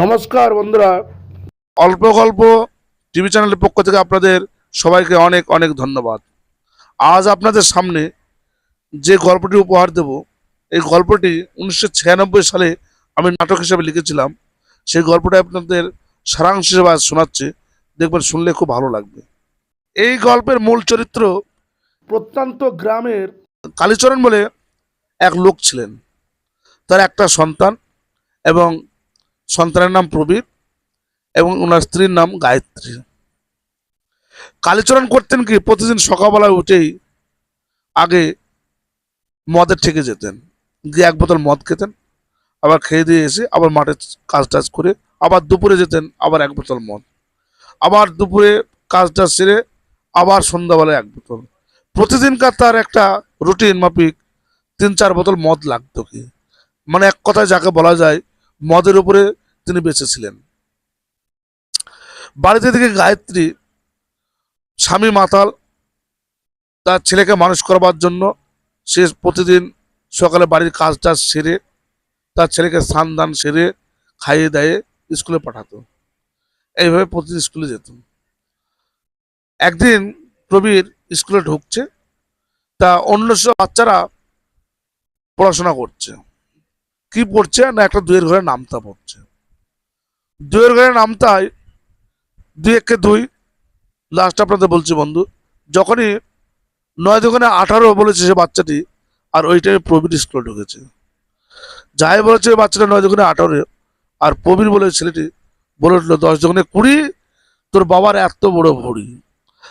নমস্কার বন্ধুরা। অল্প গল্প টিভি চ্যানেলের পক্ষ থেকে আপনাদের সবাইকে অনেক অনেক ধন্যবাদ। আজ আপনাদের সামনে যে গল্পটি উপহার দেব, এই গল্পটি উনিশশো ছিয়ানব্বই সালে আমি নাটক হিসেবে লিখেছিলাম। সেই গল্পটা আপনাদের সারাংশ হিসেবে আজ শোনাচ্ছি। দেখবেন শুনলে খুব ভালো লাগবে। এই গল্পের মূল চরিত্র প্রত্যন্ত গ্রামের কালীচরণ বলে এক লোক ছিলেন। তার একটা সন্তান এবং সন্তানের নাম প্রবীর এবং ওনার স্ত্রীর নাম গায়ত্রী। কালীচরণ করতেন কি? প্রতিদিন সকালবেলায় উঠেই আগে মদের ঠেকে যেতেন। গিয়ে এক বোতল মদ খেতেন, আবার খেয়ে দিয়ে এসে আবার মাঠে কাজ টাজ করে আবার দুপুরে যেতেন, আবার এক বোতল মদ। আবার দুপুরে কাজ টাজ সেরে আবার সন্ধ্যাবেলায় এক বোতল। প্রতিদিনকার তার একটা রুটিন মাফিক তিন চার বোতল মদ লাগতো কি? মানে এক কথায় যাকে বলা যায়, মদের উপরে তিনি বেঁচেছিলেন। বাড়িতে থেকে গায়ত্রী স্বামী মাতাল তার ছেলেকে মানুষ করবার জন্য সে প্রতিদিন সকালে বাড়ির কাজ টাজ সেরে, তার ছেলেকে স্নান দান সেরে, খাইয়ে দাইয়ে স্কুলে পাঠাতো। এইভাবে প্রতিদিন স্কুলে যেত। একদিন প্রবীর স্কুলে ঢুকছে, তা অন্য সব বাচ্চারা পড়াশোনা করছে। কি পড়ছে না একটা দুইয়ের ঘরে নামতা পড়ছে। দুইয়ের ঘরে নামতায় দুই একে দুই। লাস্ট আপনাদের বলছি বন্ধু, যখনই নয় দোকানে আঠারো বলেছে সে বাচ্চাটি, আর ওই টাইমে প্রবীর স্কুলে ঢুকেছে। যাই বলেছে ওই বাচ্চাটা নয় দোকানে আঠারো, আর প্রবীর বলে ছেলেটি বলে উঠল, দশ দোকানে কুড়ি, তোর বাবার এত বড় ভড়ি।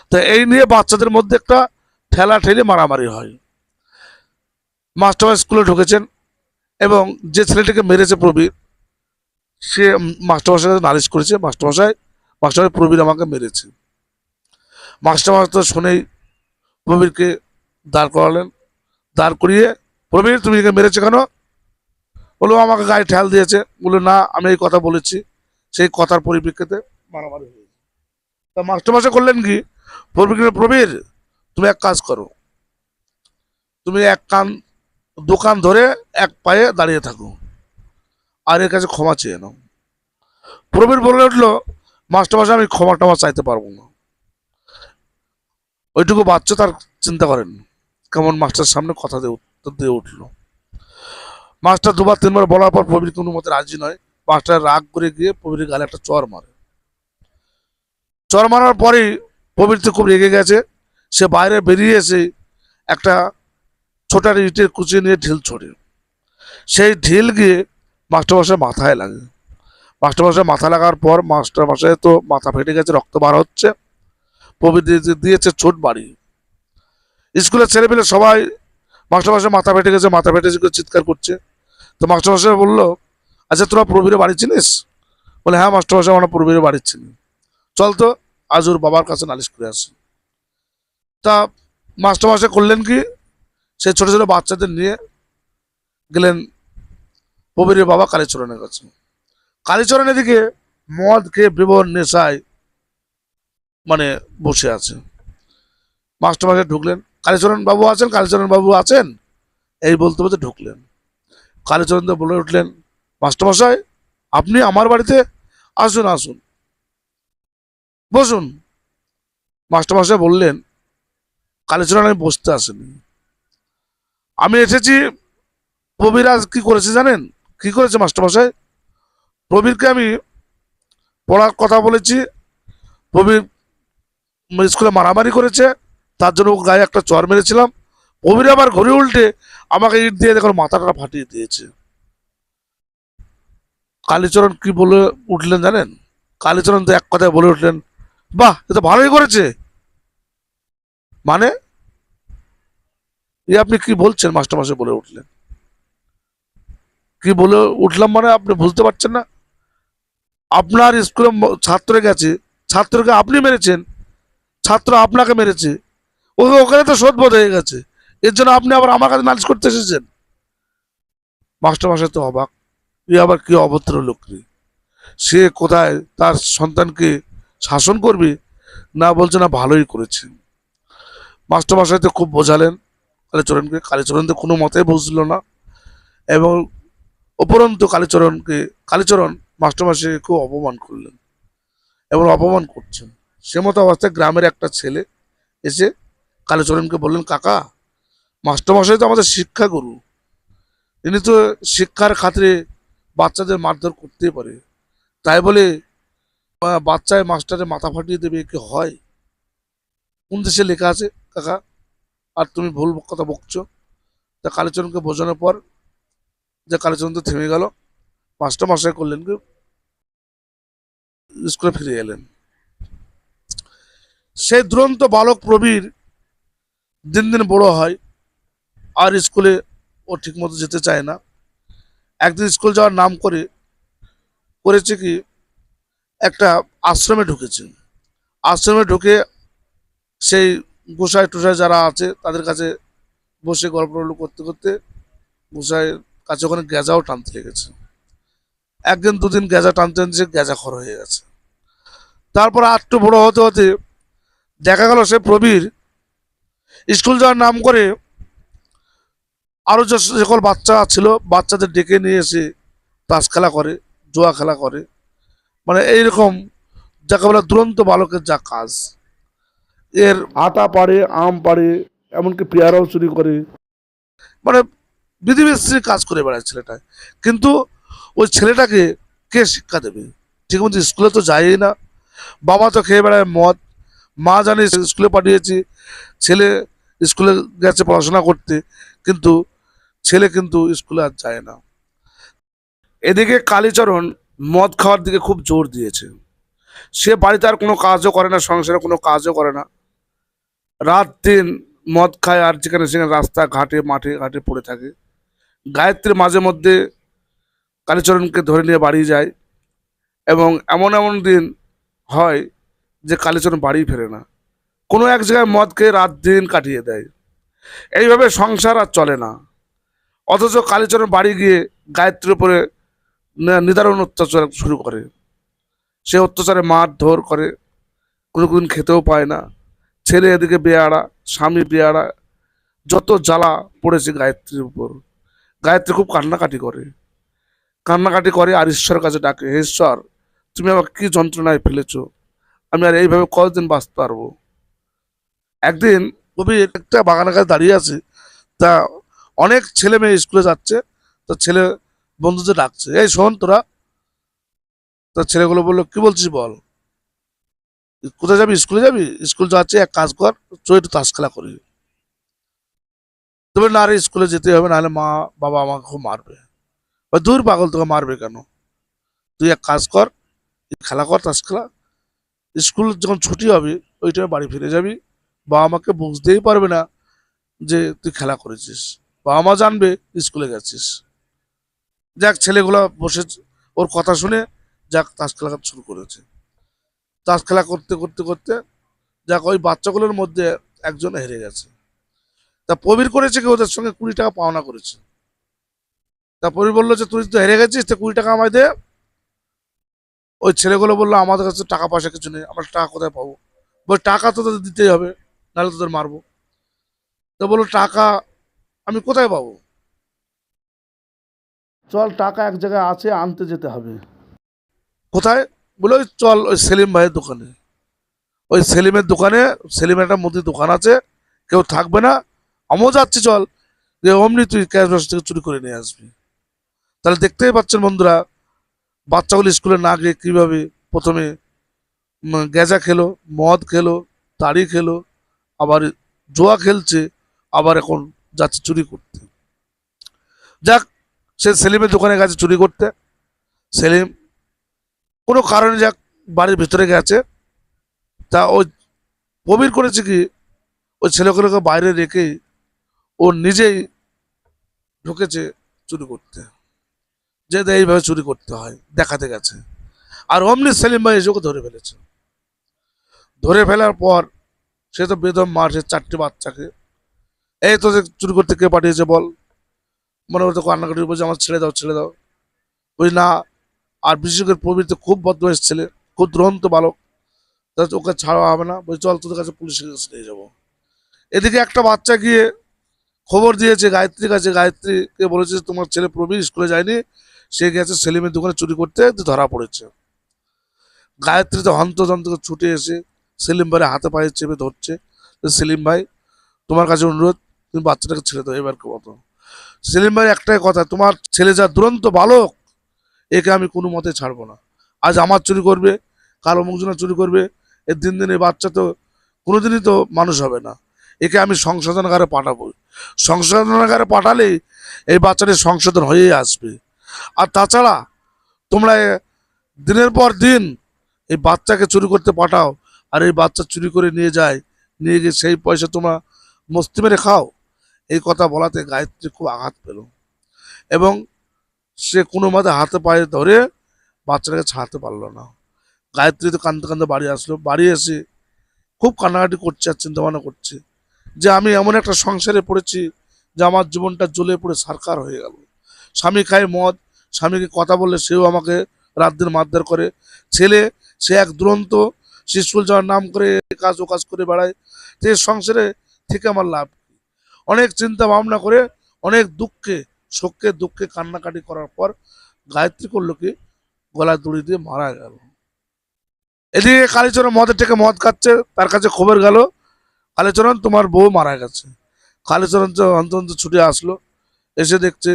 তা এই নিয়ে বাচ্চাদের মধ্যে একটা ঠেলা ঠেলে মারামারি হয়। মাস্টার স্কুলে ঢুকেছেন, এবং যে ছেলেটিকে মেরেছে প্রবীর সে মাস্টারমশাই নালিশ করেছে, মাস্টারমশাই মাস্টার প্রবীর আমাকে মেরেছে। মাস্টারমশাই শুনেই প্রবীরকে দাঁড় করালেন। দাঁড় করিয়ে প্রবীর তুমি একে মেরেছে কেন? বলল, আমাকে গায়ে ঠেল দিয়েছে। বলল, না, আমি এই কথা বলেছি। সেই কথার পরিপ্রেক্ষিতে মারামারি হয়েছে। তা মাস্টারমশাই করলেন কি? প্রবীর প্রবীর তুমি এক কাজ করো। তুমি এক কান দোকান ধরে এক পায়ে দাঁড়িয়ে থাকো। আর এর কাছে ক্ষমা চেয়ে নাও। প্রবীর বলে উঠল মাস্টারমশাই আমি ক্ষমা টমা চাইতে পারব না। ওইটুকু বাচ্চা তার চিন্তা করেন। কেমন মাস্টার সামনে কথা দিয়ে উত্তর দিয়ে উঠল, মাস্টার দুবার, তিনবার বলার পর প্রবীর কোনো মতে রাজি নয়। মাস্টার রাগ করে গিয়ে প্রবীরের গালে একটা চর মারে। চর মারার পরেই প্রবীর তো খুব রেগে গেছে। সে বাইরে বেরিয়ে এসে একটা ছোটার ইটের কুচি নিয়ে ঢিল ছোড়ে। সেই ঢিল গিয়ে মাস্টারমশাই মাথায় লাগে। মাস্টারমশাই মাথা লাগার পর মাস্টারমশাই তো মাথা ফেটে গেছে, রক্ত বার হচ্ছে দিয়ে- দিয়েছে ছোট বাড়ি। স্কুলের ছেলেপেলে সবাই মাস্টারমশাই মাথা ফেটে গেছে, মাথা ফেটে গেছে, চিৎকার করছে। তো মাস্টারমশাই বলল আচ্ছা তোরা প্রবীরের বাড়ি চিনিস? বলে হ্যাঁ মাস্টারমশাই আমরা প্রবীরের বাড়ি চিনি। চল তো, আজ ওর বাবার কাছে নালিশ করে আসি। তা মাস্টারমশাই করলেন কি? সে ছোট ছোট বাচ্চাদের নিয়ে গেলেন প্রবীরের বাবা কালীচরণের কাছে। কালীচরণ এদিকে মদ খেয়ে বিবর নেশায় মানে বসে আছে। মাস্টারমশাই ঢুকলেন। কালীচরণ বাবু আছেন? কালীচরণ বাবু আছেন? এই বলতে বলতে ঢুকলেন। কালীচরণ তো বলে উঠলেন, মাস্টারমশাই, আপনি আমার বাড়িতে আসুন আসুন। বসুন। মাস্টারমশাই বললেন, কালীচরণ আমি বসতে আসেনি আমি এসেছি। কবিরাজ কি করেছে জানেন? কি করেছে মাস্টারমশাই? প্রবীরকে আমি পড়ার কথা বলেছি। প্রবীর স্কুলে মারামারি করেছে। তার জন্য গায়ে একটা চর মেরেছিলাম। প্রবীর আবার ঘুরে উল্টে আমাকে ইট দিয়ে দেখো মাথাটা ফাটিয়ে দিয়েছে। কালীচরণ কি বলে উঠলেন জানেন? কালীচরণ তো এক কথায় বলে উঠলেন, বাহ, এ তো ভালোই করেছে। মানে এ আপনি কি বলছেন? মাস্টারমশাই বলে উঠলেন। কি বলে উঠলাম মানে আপনি বুঝতে পারছেন না? আপনার স্কুলে ছাত্র গেছে, ছাত্রকে আপনি মেরেছেন, ছাত্র আপনাকে মেরেছে, ওকে ওখানে তো শোধবোধ হয়ে গেছে, এর জন্য আপনি আবার আমার কাছে নালিশ করতে এসেছেন। মাস্টার মাস্টারমশাই তো অবাক, এ আবার কি অভদ্র লোক রে। সে কোথায়, তার সন্তানকে শাসন করবে? না বলছে না, ভালোই করেছে। মাস্টার মাস্টারমশাই তো খুব বোঝালেন, কালীচরণকে, কালীচরণ তো কোনো মতেই বুঝলো না। এবং উপরন্তু কালীচরণকে, কালীচরণ মাস্টারমশাই খুব অপমান করলেন এবং অপমান করছেন। সে মতো অবস্থায় গ্রামের একটা ছেলে এসে কালীচরণকে বললেন, কাকা, মাস্টারমশাই তো আমাদের শিক্ষাগুরু তিনি তো শিক্ষার খাতিরে বাচ্চাদের মারধর করতেই পারে। তাই বলে বাচ্চায় মাস্টারের মাথা ফাটিয়ে দেবে কি হয়? কোন দেশে লেখা আছে, কাকা? আর তুমি ভুল কথা বকছো? তা কালীচরণকে বোঝানোর পর যে কালীচরণ তো থেমে গেল। মাস্টার মশাই করলেন কি? স্কুলে ফিরে এলেন। সেই দুরন্ত বালক প্রবীর দিন দিন বড় হয়, আর স্কুলে ও ঠিকমতো যেতে চায় না। একদিন স্কুল যাওয়ার নাম করে করেছে কি, একটা আশ্রমে ঢুকেছে। আশ্রমে ঢুকে সেই গোসাই টোসাই যারা আছে, তাদের কাছে বসে গল্প করতে করতে গোসাইয়ের কাছে ওখানে গেজাও টানতে লেগেছে। একদিন দুদিন গেজা টানতে টানতে গ্যাজা খর হয়ে গেছে। তারপর একটু বড় হতে হতে দেখা গেল সে প্রবীর স্কুল যাওয়ার নাম করে আরও যে সকল বাচ্চা ছিল বাচ্চাদের ডেকে নিয়ে এসে তাস খেলা করে জুয়া খেলা করে। মানে এইরকম যাকে বলে দুরন্ত বালকের যা কাজ। এর আতা পারে আম পারে এমনকি পেয়ারাও চুরি করে। মানে বিধিবিশ্রী কাজ করে বেড়ায় ছেলেটা কিন্তু ওই ছেলেটাকে কে শিক্ষা দেবে? ঠিক মতো স্কুলে তো যায়ই না। বাবা তো খেয়ে বেড়ায় মদ। মা জানে স্কুলে পাঠিয়েছি। ছেলে স্কুলে গেছে পড়াশোনা করতে। কিন্তু ছেলে কিন্তু স্কুলে আর যায় না। এদিকে কালীচরণ মদ খাওয়ার দিকে খুব জোর দিয়েছে। সে বাড়িতে আর কোনো কাজও করে না, সংসারে কোনো কাজও করে না। রাত দিন মদ খায় আর যেখানে সেখানে রাস্তা ঘাটে মাঠে, ঘাটে পড়ে থাকে। গায়ত্রী মাঝে মধ্যে কালীচরণকে ধরে নিয়ে বাড়ি যায় এবং এমন এমন দিন হয় যে কালীচরণ বাড়ি ফেরে না। কোনো এক জায়গায় মদ খেয়ে রাত দিন কাটিয়ে দেয়। এইভাবে সংসার আর চলে না। অথচ কালীচরণ বাড়ি গিয়ে গায়ত্রীর উপরে নিদারুণ অত্যাচার শুরু করে। সে অত্যাচারে মার মারধর করে, কোনো দিন খেতেও পায় না। ছেলে এদিকে বেয়ারা স্বামী বেয়ারা যত জ্বালা পড়েছে গায়ত্রীর উপর। গায়ত্রী খুব কান্নাকাটি করে। কান্নাকাটি করে আর ঈশ্বরের কাছে ডাকে, হে ঈশ্বর, তুমি আমাকে কি যন্ত্রণায় ফেলেছ? আমি আর এইভাবে কতদিন বাঁচতে পারব? একদিন কবি একটা বাগানের কাছে দাঁড়িয়ে আছে, তা অনেক ছেলে মেয়ে স্কুলে যাচ্ছে, তো ছেলে বন্ধুদের ডাকছে, এই শোন তোরা। তা ছেলেগুলো বলল, কি বলছিস বল? কোথায় যাবি? স্কুলে যাবি? স্কুল যাচ্ছে, এক কাজ কর চো একটু তাস খেলা করি। তবে না রে স্কুলে যেতে হবে, নাহলে মা বাবা আমাকে খুব মারবে। দূর পাগল তোকে মারবে কেন? তুই এক কাজ কর খেলা কর, তাস খেলা। স্কুল যখন ছুটি হবে, ওই টাইমে বাড়ি ফিরে যাবি। বাবা মাকে বুঝতেই পারবে না যে তুই খেলা করেছিস। বাবা মা জানবে স্কুলে গেছিস। যাক, ছেলেগুলো বসে, ওর কথা শুনে যাক, তাস খেলা শুরু করেছে। তাস খেলা করতে করতে করতে, যাক, ওই বাচ্চাগুলোর মধ্যে একজন হেরে গেছে। তা প্রবীর করেছে কি ওদের সঙ্গে কুড়ি টাকা পাওনা করেছে। তা প্রবীর বলল যে তুই তো হেরে গেছিস তো কুড়ি টাকা আমায় দে। ওই ছেলেগুলো বলল আমাদের কাছে টাকা পয়সা কিছু নেই আমরা টাকা কোথায় পাবো? বল টাকা তো তোদের দিতেই হবে নাহলে তোদের মারবো। তো বলল টাকা আমি কোথায় পাবো? চল টাকা এক জায়গায় আছে আনতে যেতে হবে। কোথায়? বলে ওই চল ওই সেলিম ভাইয়ের দোকানে। ওই সেলিমের দোকানে সেলিমের একটা মুদির দোকান আছে কেউ থাকবে না আমিও যাচ্ছি, চল। যে অমনি তুই ক্যাশ বাক্স থেকে চুরি করে নিয়ে আসবি। তাহলে দেখতেই পাচ্ছেন বন্ধুরা, বাচ্চাগুলো স্কুলে না গিয়ে কীভাবে প্রথমে গেজা খেলো, মদ খেলো, তাড়ি খেলো, আবার জোয়া খেলছে, আবার এখন যাচ্ছে চুরি করতে। যাক, সে সেলিমের দোকানে গেছে চুরি করতে। সেলিম কোনো কারণে যাক বাড়ির ভিতরে গেছে। তা ওই প্রবীর করেছে কি, ওই ছেলেগুলোকে বাইরে রেখে ও নিজেই ঢুকেছে চুরি করতে। যে এইভাবে চুরি করতে হয়, দেখাতে গেছে। আর অমনি সেলিম ভাই এসে ধরে ফেলেছে। ধরে ফেলার পর সে তো বেদম মারছে চারটি বাচ্চাকে। এই তো চুরি করতে কে পাঠিয়েছে বল? মনে করতে কান্নাকাটি বলছে আমার ছেড়ে দাও ছেড়ে দাও। বলছি না, আর বিশেষ করে প্রবৃত্তি খুব বদমাইশ ছেলে, খুব দুরন্ত বালক। তা ওকে ছাড়া হবে না। বলছি চল তোদের কাছে পুলিশের কাছে নিয়ে যাব। এদিকে একটা বাচ্চা গিয়ে খবর দিয়েছে, গায়ত্রীর কাছে। গায়ত্রীকে বলেছে তোমার ছেলে প্রবীর স্কুলে যায়নি, সে গেছে সেলিমের দোকানে চুরি করতে ধরা পড়েছে। গায়ত্রী তো হন্তযন্ত্র করে ছুটে এসে সেলিম ভাইয়ের হাতে পায়ে চেপে ধরছে। সেলিম ভাই, তোমার কাছে অনুরোধ, তুমি বাচ্চাটাকে ছেড়ে দাও, এবার মতো সেলিম ভাই একটাই কথা, তোমার ছেলে যা দুরন্ত বালক, একে আমি কোনো মতে ছাড়বো না। আজ আমার চুরি করবে, কাল অমুকজনা চুরি করবে এর দিন দিন এই বাচ্চা তো কোনোদিনই তো মানুষ হবে না। একে আমি সংশোধনাগারে পাঠাবো। সংশোধনাগারে পাঠালেই এই বাচ্চাটি সংশোধন হয়েই আসবে। আর তাছাড়া তোমরা দিনের পর দিন এই বাচ্চাকে চুরি করতে পাঠাও আর এই বাচ্চা চুরি করে নিয়ে যায়, নিয়ে গিয়ে সেই পয়সা তোমরা মস্তি মেরে খাও, এই কথা বলাতে গায়ত্রী খুব আঘাত পেল। এবং সে কোনো মতে হাতে পায়ে ধরে বাচ্চাটাকে ছাড়তে পারল না। গায়ত্রী তো কান্দতে কান্দতে বাড়ি আসলো। বাড়ি এসে খুব কান্নাকাটি করছে আর চিন্তা ভাবনা করছে। যে আমি এমন একটা সংসারে পড়েছি যে আমার জীবনটা জ্বলে পড়ে সারকার হয়ে গেল। স্বামী খায় মদ, স্বামীকে কথা বললে সেও আমাকে রাত দিন মারধর করে। ছেলে, সে এক দুরন্ত, সে স্কুল যাওয়ার নাম করে কাজ ও কাজ করে বেড়ায়। তো সংসারে থেকে আমার লাভ? অনেক চিন্তা ভাবনা করে, অনেক দুঃখে শোককে দুঃখে কান্নাকাটি করার পর গায়ত্রী করল কি? গলায় দড়ি দিয়ে মারা গেল। এদিকে কালীচরণ মদের থেকে মদ খাচ্ছে, তার কাছে খবর গেল কালীচরণ তোমার বউ মারা গেছে। কালীচরণ তো অন্তন্ত ছুটে আসলো, এসে দেখছে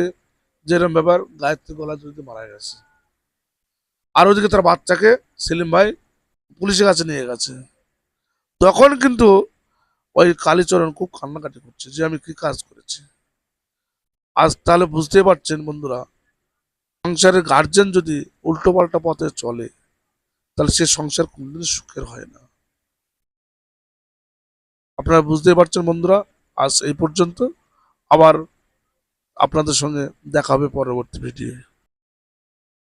যে এরম ব্যাপার গায়ত্রী দড়ি দিয়ে মারা গেছে। আর ওদিকে তার বাচ্চাকে সেলিম ভাই পুলিশের কাছে নিয়ে গেছে। তখন কিন্তু ওই কালীচরণ খুব কান্নাকাটি করছে যে, আমি কি কাজ করেছি? আজ তাহলে বুঝতে পারছেন বন্ধুরা, সংসারের গার্জেন যদি উল্টো পাল্টা পথে চলে, তাহলে সে সংসার কোনদিন সুখের হয় না। আপনারা বুঝতে পারছেন বন্ধুরা আজ এই পর্যন্ত। আবার আপনাদের সঙ্গে দেখা হবে পরবর্তী ভিডিও